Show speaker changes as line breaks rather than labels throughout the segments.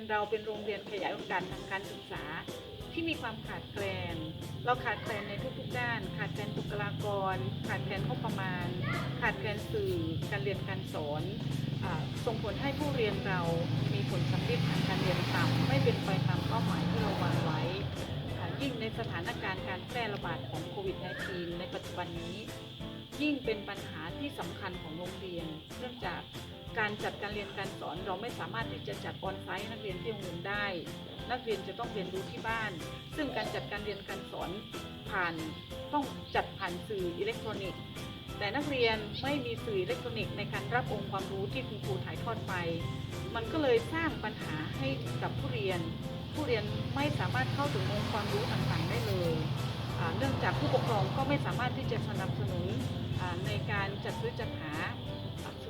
นเราเป็นโรงเรียนขยายโอกาสทางการศึกษา ที่มีความขาดแคลน เราขาดแคลนในทุกๆ ด้าน ขาดแคลนบุคลากร ขาดแคลนงบประมาณ ขาดแคลนสื่อ การเรียนการสอนส่งผลให้ผู้เรียนเรามีผลสำลิดทางการเรียนต่ำไม่เป็นไปตามเป้าหมายที่เราวางไว้ ยิ่งในสถานการณ์การแพร่ระบาดของโควิด -19 ในปัจจุบันนี้ ยิ่งเป็นปัญหาที่สำคัญของโรงเรียนเนื่องจาก การจัดการเรียนการสอนเราไม่สามารถที่จะจัดออนไซต์นักเรียนที่โรงเรียนได้ นักเรียนจะต้องเรียนรู้ที่บ้าน ซึ่งการจัดการเรียนการสอนผ่านต้องจัดผ่านสื่ออิเล็กทรอนิกส์ แต่นักเรียนไม่มีสื่ออิเล็กทรอนิกส์ในการรับองค์ความรู้ที่คุณครูถ่ายทอดไป มันก็เลยสร้างปัญหาให้กับผู้เรียน ผู้เรียนไม่สามารถเข้าถึงองค์ความรู้ต่างๆได้เลยเนื่องจากผู้ปกครองก็ไม่สามารถที่จะสนับสนุนในการจัดซื้อจัดหา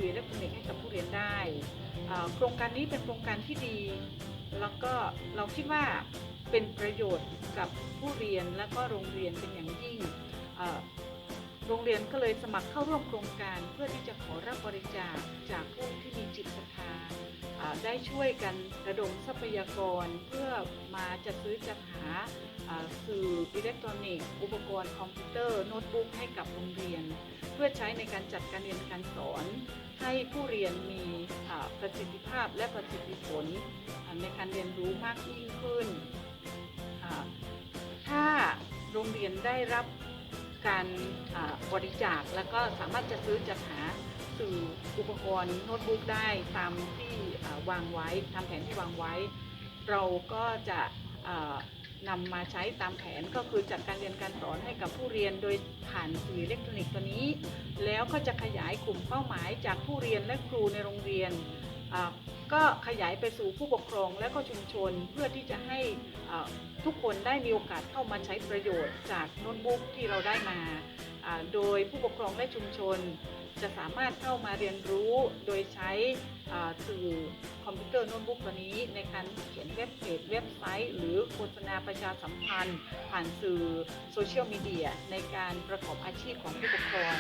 สื่ออิเล็กทรอนิกให้กับผู้เรียนได้โครงการนี้เป็นโครงการที่ดี แล้วก็เราคิดว่าเป็นประโยชน์กับผู้เรียนและก็โรงเรียนเป็นอย่างยิ่ง โรงเรียนก็เลยสมัครเข้าร่วมโครงการเพื่อที่จะขอรับบริจาคจากผู้ที่มีจิตศรัทธาได้ช่วยกันระดมทรัพยากรเพื่อมาจัดซื้อจัดหาสื่ออิเล็กทรอนิกส์ อุปกรณ์คอมพิวเตอร์โน้ตบุ๊กให้กับโรงเรียน เพื่อใช้ในการจัดการเรียนการสอน ให้ผู้เรียนมีประสิทธิภาพและประสิทธิผลในการเรียนรู้มากยิ่งขึ้น ถ้าโรงเรียนได้รับ การบริจาค แล้วก็สามารถจะซื้อจัดหาสื่ออุปกรณ์โน้ตบุ๊กได้ตามที่วางไว้ตามแผนที่วางไว้ เราก็จะนำมาใช้ตามแผนก็คือจัดการเรียนการสอนให้กับผู้เรียนโดยผ่านสื่ออิเล็กทรอนิกส์ตัวนี้ แล้วก็จะขยายกลุ่มเป้าหมายจากผู้เรียนและครูในโรงเรียน ก็ขยายไปสู่ผู้ปกครองและก็ชุมชนเพื่อที่จะให้ทุกคนได้มีโอกาสเข้ามาใช้ประโยชน์จากโน้ตบุ๊กที่เราได้มา โดยผู้ปกครองและชุมชน จะสามารถเข้ามาเรียนรู้โดยใช้สื่อคอมพิวเตอร์โน้ตบุ๊กตัวนี้ ในการเขียนเว็บเพจเว็บไซต์ หรือโฆษณาประชาสัมพันธ์ ผ่านสื่อโซเชียลมีเดียในการประกอบอาชีพของผู้ปกครอง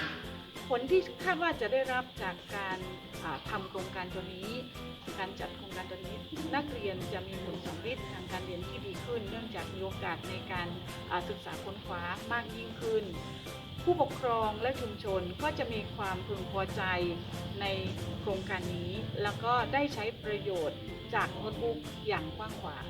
ผลที่คาดว่าจะได้รับจากการ อ่าทำโครงการตัวนี้ การจัดโครงการตัวนี้ นักเรียนจะมีผลสำลิดทางการเรียนที่ดีขึ้น เนื่องจากมีโอกาสในการศึกษาค้นคว้ามากยิ่งขึ้น ผู้ปกครองและชุมชนก็จะมีความพึงพอใจในโครงการนี้ แล้วก็ได้ใช้ประโยชน์จากโน้ตบุ๊กอย่างกว้างขวาง